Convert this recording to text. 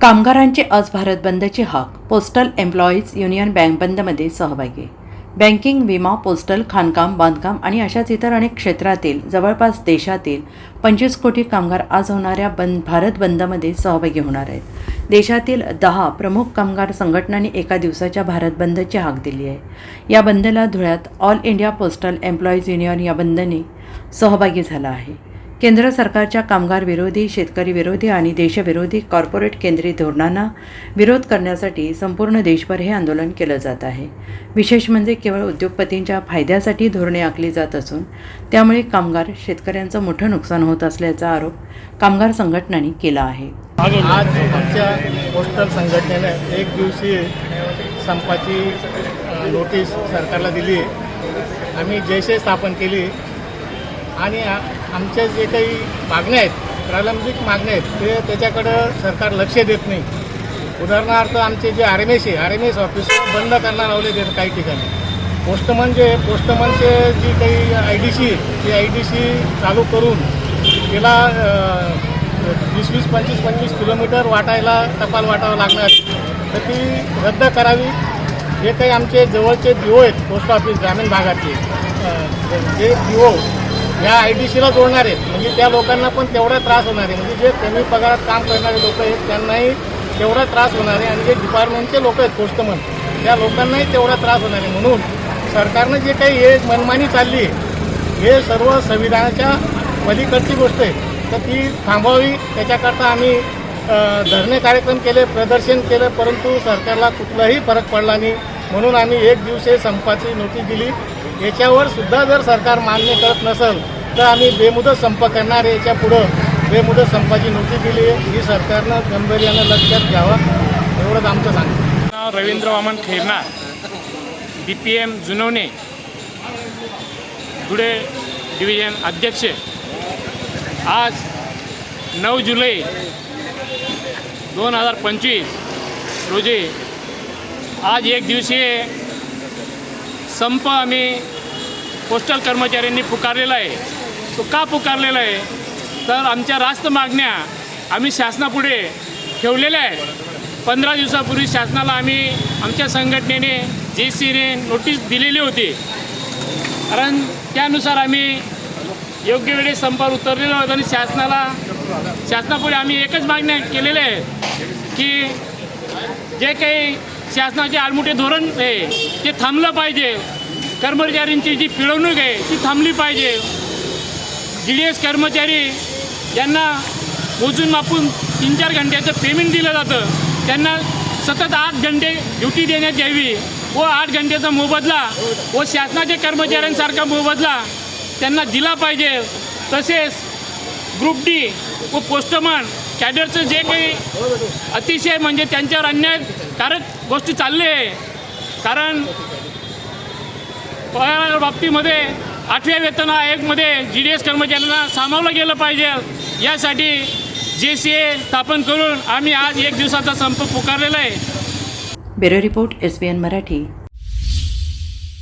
कामगारांचे आज भारत बंदची हाक पोस्टल एम्प्लॉईज युनियन बँक बंदमध्ये सहभागी. बँकिंग विमा पोस्टल खाणकाम बांधकाम आणि अशाच इतर अनेक क्षेत्रातील जवळपास देशातील पंचवीस कोटी कामगार आज होणाऱ्या बंद भारत बंदमध्ये सहभागी होणार आहेत. देशातील दहा प्रमुख कामगार संघटनांनी एका दिवसाच्या भारत बंदची हाक दिली आहे. या बंदला धुळ्यात all India postal employees union या बंदने सहभागी झाला आहे. केंद्र सरकारच्या कामगार विरोधी शेतकरी विरोधी आणि देशविरोधी कॉर्पोरेट केंद्रित धोरणांना विरोध करण्यासाठी संपूर्ण देशभर हे आंदोलन केलं जात आहे. विशेष म्हणजे केवळ उद्योगपतींच्या फायद्यासाठी धोरणे आखली जात असून त्यामुळे कामगार शेतकऱ्यांचं मोठं नुकसान होत असल्याचा आरोप कामगार संघटनांनी केला आहे. आज आमच्या पोस्टल संघटनेने एक दिवसीय संपाची नोटीस सरकारला दिली आम्ही जैसे स्थापन केली आणि आमच्या जे काही मागण्या आहेत प्रलंबित मागण्या आहेत ते त्याच्याकडं सरकार लक्ष देत नाही. उदाहरणार्थ आमचे जे आर एम एस आहे आर एम एस ऑफिस बंद करणार लावले आहेत काही ठिकाणी. पोस्टमन जे म्हणजे, पोस्टमनचे म्हणजे जी काही आय डी सी ती आय डी सी चालू करून तिला वीस वीस पंचवीस पंचवीस किलोमीटर वाटायला टपाल वाटावं लागणार तर ती रद्द करावी. जे काही आमचे जवळचे दिओ आहेत पोस्ट ऑफिस ग्रामीण भागातले. जे दिओ ह्या आय डी सीला जोडणार आहेत. म्हणजे त्या लोकांना पण तेवढा त्रास होणार आहे. म्हणजे जे कमी पगारात काम करणारे लोक आहेत त्यांनाही तेवढा त्रास होणार आहे. आणि जे डिपार्टमेंटचे लोक आहेत पोस्टमन त्या लोकांनाही तेवढा त्रास होणार आहे. म्हणून सरकारनं जे काही हे मनमानी चालली आहे हे सर्व संविधानाच्या पलीकडची गोष्ट आहे तर ती थांबवावी. त्याच्याकरता आम्ही धरणे कार्यक्रम केले प्रदर्शन केलं परंतु सरकारला कुठलाही फरक पडला नाही. म्हणून आम्ही एक दिवशी संपाची नोटीस दिली. याच्यावर सुद्धा जर सरकार मान्य करत नसेल तर आम्ही बेमुदत संप करणार याच्या पुढं बेमुदत संपाची नोटीस दिली आहे. ही सरकारनं गांभीर्यानं लक्षात घ्यावं एवढंच आमचं सांगतो नाव Ravindra Waman Kherna B P M Junwane Dhule division अध्यक्ष. आज नऊ जुलै दोन हजार पंचवीस रोजी आज एक दिवसीय संप आम्ही पोस्टल कर्मचाऱ्यांनी पुकारलेला आहे. तो का पुकारलेला आहे? तर आमच्या रास्त मागण्या आम्ही शासनापुढे ठेवलेल्या आहेत. पंधरा दिवसापूर्वी शासनाला आम्ही आमच्या संघटनेने जे सीने नोटीस दिलेली होती. कारण त्यानुसार आम्ही योग्य वेळेस संपावर उतरलेलो आहोत आणि शासनाला शासनापुढे आम्ही एकच मागण्या केलेल्या आहेत की जे काही शासनाचे आडमुठे धोरण आहे ते थांबलं पाहिजे. कर्मचाऱ्यांची जी पिळवणूक आहे ती थांबली पाहिजे. जी डी एस कर्मचारी यांना मोजून मापून तीन चार घंट्याचं पेमेंट दिलं जातं. त्यांना सतत आठ घंटे ड्युटी देण्यात यावी व आठ घंट्याचा मोबदला व शासनाच्या कर्मचाऱ्यांसारखा मोबदला त्यांना दिला पाहिजे. तसेच ग्रुप डी व पोस्टमन कॅडरचं जे काही अतिशय म्हणजे त्यांच्यावर अन्याय अन्यायकारक गोष्टी चालले. आहे कारण पगार बाबतीमध्ये आठव्या वेतन आयोगमध्ये जी डी एस कर्मचाऱ्यांना सामावलं गेलं पाहिजे. यासाठी जे सी ए स्थापन करून आम्ही आज एक दिवसाचा संप पुकारलेला आहे. Bureau report S B N Marathi.